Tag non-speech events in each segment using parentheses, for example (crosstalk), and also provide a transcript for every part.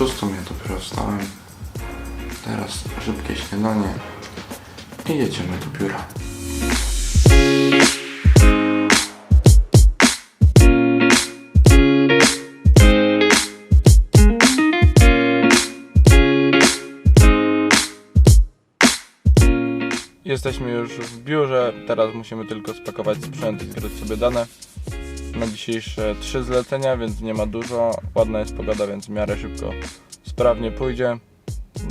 szóstą, ja dopiero wstałem. Teraz szybkie śniadanie i jedziemy do biura. Jesteśmy już w biurze, teraz musimy tylko spakować sprzęt i zgrać sobie dane na dzisiejsze trzy zlecenia, więc nie ma dużo. Ładna jest pogoda, więc w miarę szybko, sprawnie pójdzie.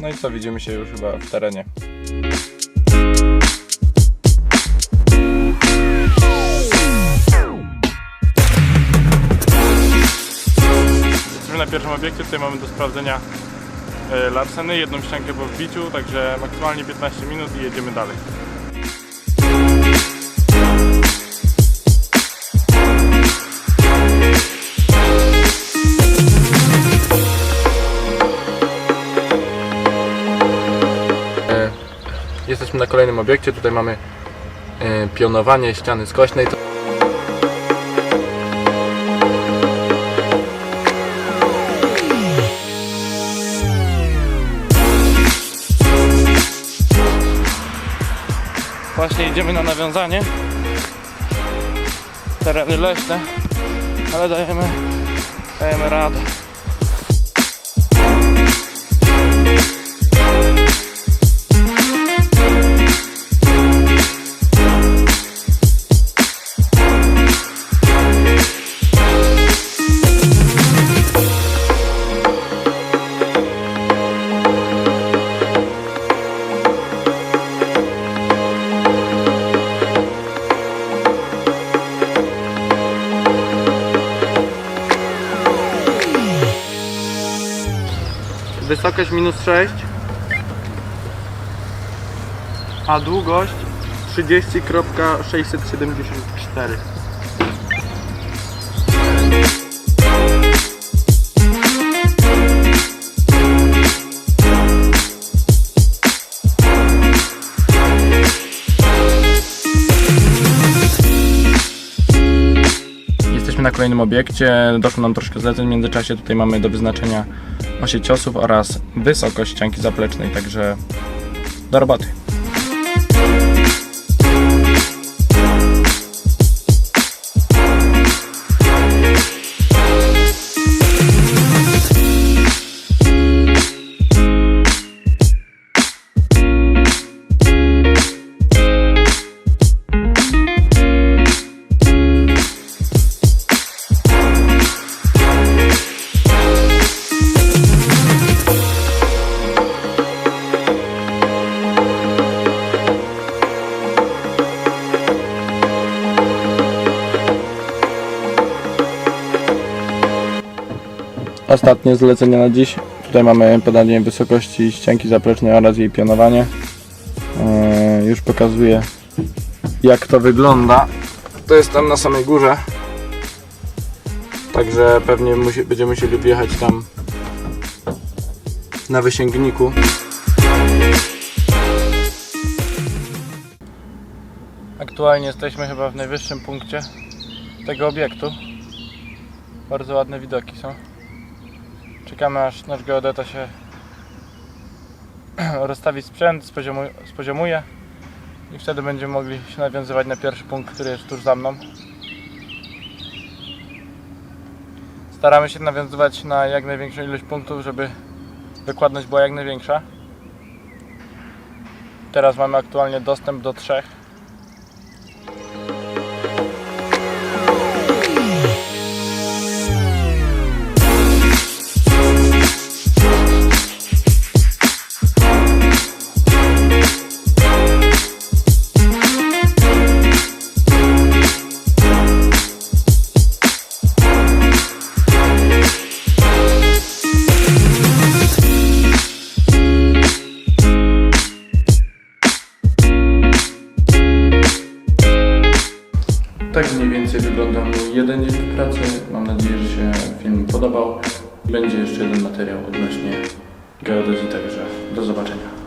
No i co, widzimy się już chyba w terenie. Jesteśmy na pierwszym obiekcie, tutaj mamy do sprawdzenia e, Larseny, jedną ściankę po wbiciu, także maksymalnie 15 minut i jedziemy dalej. Jesteśmy na kolejnym obiekcie, tutaj mamy e, pionowanie ściany skośnej. Właśnie idziemy na nawiązanie. Tereny leśne, ale dajemy, dajemy radę. Wysokość minus 6 a długość 30.674 kolejnym obiekcie. Doszło nam troszkę zleceń w międzyczasie. Tutaj mamy do wyznaczenia osie ciosów oraz wysokość ścianki zaplecznej, także do roboty. Ostatnie zlecenie na dziś. Tutaj mamy podanie wysokości ścianki zaplecznej oraz jej pionowanie. Eee, już pokazuję jak to wygląda. To jest tam na samej górze. Także pewnie będziemy musieli wjechać tam na wysięgniku. Aktualnie jesteśmy chyba w najwyższym punkcie tego obiektu. Bardzo ładne widoki są. Czekamy aż nasz geodeta się (clears throat) rozstawi sprzęt, spoziomu- spoziomuje i wtedy będziemy mogli się nawiązywać na pierwszy punkt, który jest tuż za mną. Staramy się nawiązywać na jak największą ilość punktów, żeby wykładność była jak największa. Teraz mamy aktualnie dostęp do trzech. Tak mniej więcej wygląda mój jeden dzień pracy. Mam nadzieję, że się film podobał. Będzie jeszcze jeden materiał odnośnie geodezji, także do zobaczenia.